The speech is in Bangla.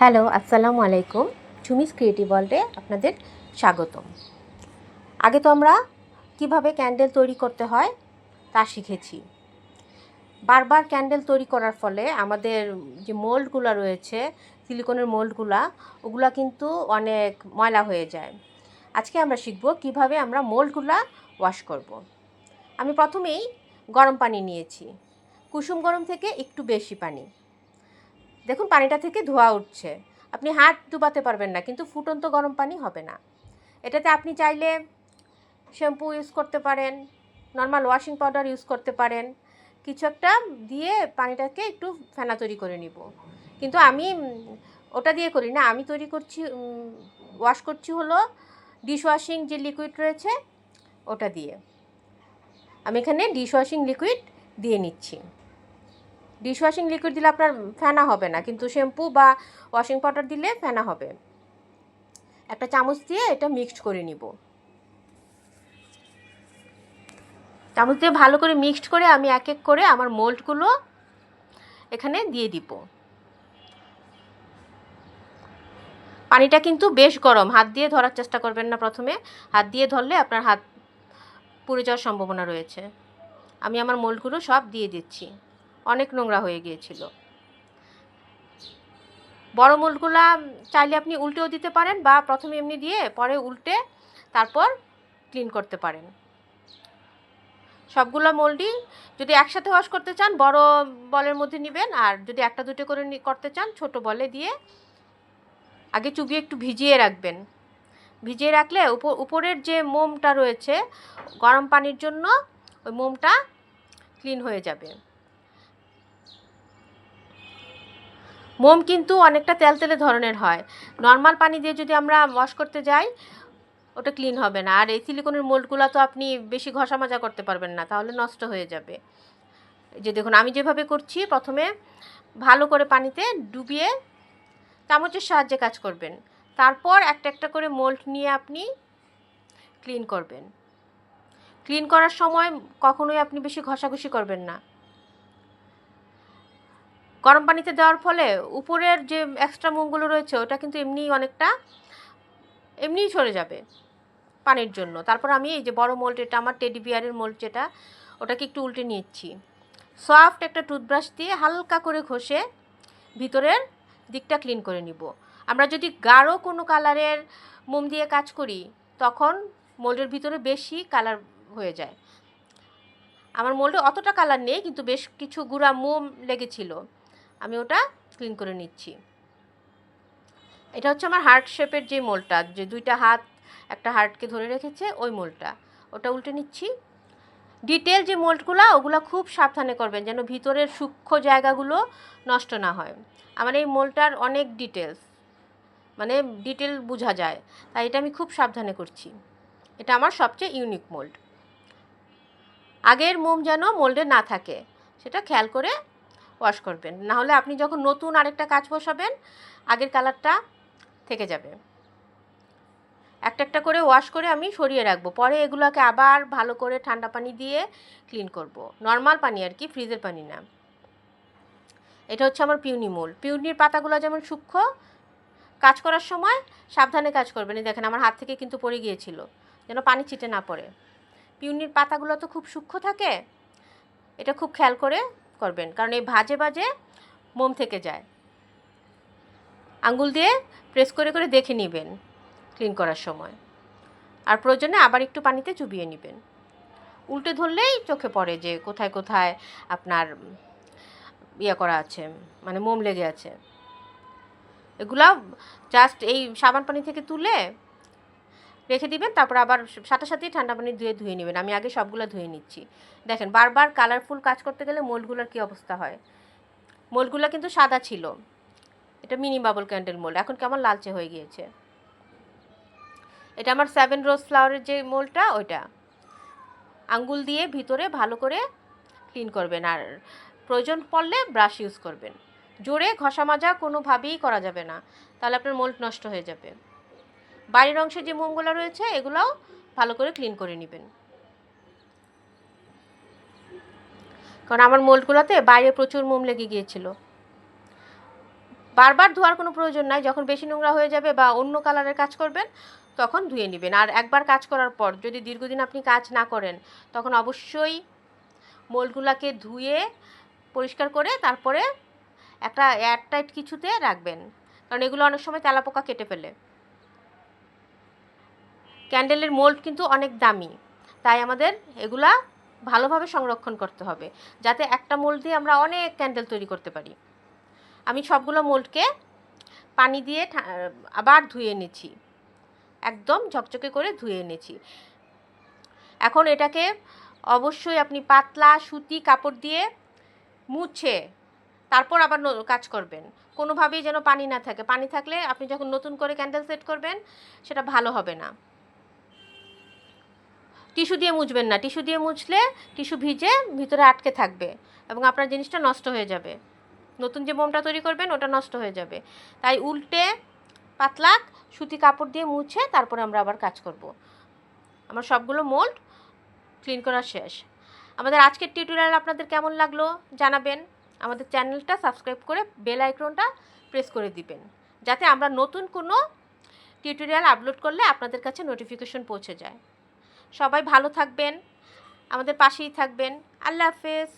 হ্যালো, আসসালামু আলাইকুম। চুমিস ক্রিয়েটিভ ওয়ার্ল্ডে আপনাদের স্বাগতম। আগে তো আমরা কীভাবে ক্যান্ডেল তৈরি করতে হয় তা শিখেছি। বারবার ক্যান্ডেল তৈরি করার ফলে আমাদের যে মোল্ডগুলো রয়েছে, সিলিকনের মোল্ডগুলা, ওগুলা কিন্তু অনেক ময়লা হয়ে যায়। আজকে আমরা শিখব কীভাবে আমরা মোল্ডগুলা ওয়াশ করব। আমি প্রথমেই গরম পানি নিয়েছি। কুসুম গরম থেকে একটু বেশি পানি। দেখুন, পানিটা থেকে ধোয়া উঠছে। আপনি হাত ডুবাতে পারবেন না, কিন্তু ফুটন্ত গরম পানি হবে না। এটাতে আপনি চাইলে শ্যাম্পু ইউজ করতে পারেন, নর্মাল ওয়াশিং পাউডার ইউজ করতে পারেন। কিছু একটা দিয়ে পানিটাকে একটু ফেনা তৈরি করে নিব। কিন্তু আমি ওটা দিয়ে করি না। আমি তৈরি করছি ওয়াশ করছি হলো ডিশ ওয়াশিং যে লিকুইড রয়েছে, ওটা দিয়ে। আমি এখানে ডিশ ওয়াশিং লিকুইড দিয়ে নিচ্ছি। ডিশ ওয়াশিং লিকুইড দিলে আপনার ফেনা হবে না, কিন্তু শ্যাম্পু বা ওয়াশিং পাউডার দিলে ফেনা হবে। একটা চামচ দিয়ে এটা মিক্সড করে নিব। চামচ দিয়ে ভালো করে মিক্সড করে আমি এক এক করে আমার মোল্ডগুলো এখানে দিয়ে দিব। পানিটা কিন্তু বেশ গরম, হাত দিয়ে ধরার চেষ্টা করবেন না প্রথমে। হাত দিয়ে ধরলে আপনার হাত পুড়ে যাওয়ার সম্ভাবনা রয়েছে। আমি আমার মোল্ডগুলো সব দিয়ে দিচ্ছি। অনেক নোংরা হয়ে গিয়েছিল। বড় মোল্ডগুলা চাইলে আপনি উল্টেও দিতে পারেন বা প্রথমে এমনি দিয়ে পরে উল্টে তারপর ক্লিন করতে পারেন। সবগুলো মোল্ডই যদি একসাথে ওয়াশ করতে চান, বড় বলের মধ্যে নেবেন আর যদি একটা দুটো করে করতে চান, ছোট বলে দিয়ে আগে চুবিয়ে একটু ভিজিয়ে রাখবেন। ভিজিয়ে রাখলে উপর, উপরের যে মোমটা রয়েছে, গরম পানির জন্য ওই মোমটা ক্লিন হয়ে যাবে। মোম কিন্তু অনেকটা তেলতেলে ধরনের হয়। নর্মাল পানি দিয়ে যদি আমরা ওয়াশ করতে যাই, ওটা ক্লিন হবে না। আর এই সিলিকনের মোল্ডগুলো তো আপনি বেশি ঘষা মাজা করতে পারবেন না, তাহলে নষ্ট হয়ে যাবে। যে দেখুন, আমি যেভাবে করছি, প্রথমে ভালো করে পানিতে ডুবিয়ে চামচের সাহায্যে কাজ করবেন। তারপর একটা একটা করে মোল্ড নিয়ে আপনি ক্লিন করবেন। ক্লিন করার সময় কখনোই আপনি বেশি ঘষাঘষি করবেন না। গরম পানিতে দেওয়ার ফলে উপরের যে এক্সট্রা মোমগুলো রয়েছে, ওটা কিন্তু এমনিই অনেকটা, এমনিই সরে যাবে পানির জন্য। তারপর আমি এই যে বড় মোল্ড এটা আমার টেডি বিয়ারের মোল্ড যেটা, ওটাকে একটু উল্টে নিচ্ছি। সফট একটা টুথব্রাশ দিয়ে হালকা করে ঘষে ভিতরের দিকটা ক্লিন করে নিব। আমরা যদি গাঢ় কোনো কালারের মোম দিয়ে কাজ করি, তখন মোল্ডের ভিতরে বেশি কালার হয়ে যায়। আমার মোল্ডে অতটা কালার নেই, কিন্তু বেশ কিছু গুঁড়া মোম লেগেছিল। আমি ওটা ক্লিন করে নিচ্ছি। এটা হচ্ছে আমার হার্ট শেপের যে মোলটা, যে দুইটা হাত, একটা হার্টকে ধরে রেখেছে ওই মোলটা। ওটা উল্টে নিচ্ছি। ডিটেল যে মোল্ডগুলো ওগুলো খুব সাবধানে করবেন যেন ভিতরের সূক্ষ্ম জায়গাগুলো নষ্ট না হয়। আমার এই মোলটার অনেক ডিটেলস মানে ডিটেল বোঝা যায়, তাই এটা আমি খুব সাবধানে করছি। এটা আমার সবচেয়ে ইউনিক মোল্ড আগের মোম যেন মোল্ডে না থাকে, সেটা খেয়াল করে ওয়াশ করবেন। না হলে আপনি যখন নতুন আরেকটা কাজ বসাবেন, আগের কালারটা থেকে যাবে। একটা একটা করে ওয়াশ করে আমি সরিয়ে রাখব। পরে এগুলোকে আবার ভালো করে ঠান্ডা পানি দিয়ে ক্লিন করব। নর্মাল পানি আর কি ফ্রিজের পানি না। এটা হচ্ছে আমার পিউনি মোল। পিউনির পাতাগুলো যেমন সূক্ষ্ম, কাজ করার সময় সাবধানে কাজ করবেন। এই দেখেন, আমার হাত থেকে কিন্তু পড়ে গিয়েছিল, যেন পানি ছিটে না পড়ে। পিউনির পাতাগুলো তো খুব সূক্ষ্ম থাকে, এটা খুব খেয়াল করে করবেন, কারণ এই ভাজে ভাজে মোম থেকে যায়। আঙ্গুল দিয়ে প্রেস করে করে দেখে নেবেন ক্লিন করার সময়। আর প্রয়োজনে আবার একটু পানিতে চুবিয়ে নেবেন। উল্টে ধরলেই চোখে পড়ে যে কোথায় কোথায় আপনার ইয়ে করা আছে মানে মোম লেগে আছে। এগুলা জাস্ট এই সাবান পানি থেকে তুলে রেখে দিবেন, তারপর আবার সাথে সাথেই ঠান্ডা পানি ধুয়ে ধুয়ে নেবেন। আমি আগে সবগুলো ধুয়ে নিচ্ছি। দেখেন, বারবার কালারফুল কাজ করতে গেলে মোলগুলোর কী অবস্থা হয়? মোলগুলো কিন্তু সাদা ছিল। এটা মিনি বাবল ক্যান্ডেল মোল এখন কেমন লালচে হয়ে গিয়েছে? এটা আমার সেভেন রোজ ফ্লাওয়ারের যে মোলটা ওইটা। আঙ্গুল দিয়ে ভিতরে ভালো করে ক্লিন করবেন। আর প্রয়োজন পড়লে ব্রাশ ইউজ করবেন। জোরে ঘষা মাজা কোনোভাবেই করা যাবে না। তাহলে আপনার মোল্ড নষ্ট হয়ে যাবে। বাইরের অংশে যে মোমগুলো রয়েছে, এগুলোও ভালো করে ক্লিন করে নেবেন। কারণ আমার মোল্ডগুলোতে বাইরে প্রচুর মোম লেগে গিয়েছিল। বারবার ধোয়ার কোনো প্রয়োজন নাই, যখন বেশি নোংরা হয়ে যাবে বা অন্য কালারের কাজ করবেন, তখন ধুয়ে নেবেন। আর একবার কাজ করার পর যদি দীর্ঘদিন আপনি কাজ না করেন, তখন অবশ্যই মোলগুলাকে ধুয়ে পরিষ্কার করে তারপরে একটা এয়ারটাইট কিছুতে রাখবেন। কারণ এগুলো অনেক সময় তেলাপোকা কেটে ফেলে। ক্যান্ডেলের মোল্ড কিন্তু অনেক দামি। তাই আমাদের এগুলা ভালোভাবে সংরক্ষণ করতে হবে, যাতে একটা মোল্ড দিয়ে আমরা অনেক ক্যান্ডেল তৈরি করতে পারি। আমি সবগুলো মোল্ডকে পানি দিয়ে আবার ধুয়ে এনেছি একদম ঝকঝকে করে ধুয়ে এনেছি এখন এটাকে অবশ্যই আপনি পাতলা সুতি কাপড় দিয়ে মুছে তারপর আবার কাজ করবেন। কোনোভাবেই যেন পানি না থাকে। পানি থাকলে আপনি যখন নতুন করে ক্যান্ডেল সেট করবেন, সেটা ভালো হবে না। টিস্যু দিয়ে মুছবেন না। টিস্যু দিয়ে মুছলে টিস্যু ভিজে ভিতরে আটকে থাকবে এবং আপনার জিনিসটা নষ্ট হয়ে যাবে। নতুন যে মোমটা তৈরি করবেন, ওটা নষ্ট হয়ে যাবে। তাই উল্টে পাতলা সুতি কাপড় দিয়ে মুছে তারপরে আমরা আবার কাজ করব। আমার সবগুলো মোল্ড ক্লিন করা শেষ। আমাদের আজকের টিউটোরিয়াল আপনাদের কেমন লাগল জানাবেন। আমাদের চ্যানেলটা সাবস্ক্রাইব করে বেল আইকনটা প্রেস করে দিবেন। যাতে আমরা নতুন কোনো টিউটোরিয়াল আপলোড করলে আপনাদের কাছে নোটিফিকেশন পৌঁছে যায়। সবাই ভালো থাকবেন আমাদের পাশেই থাকবেন। আল্লাহ হাফেজ।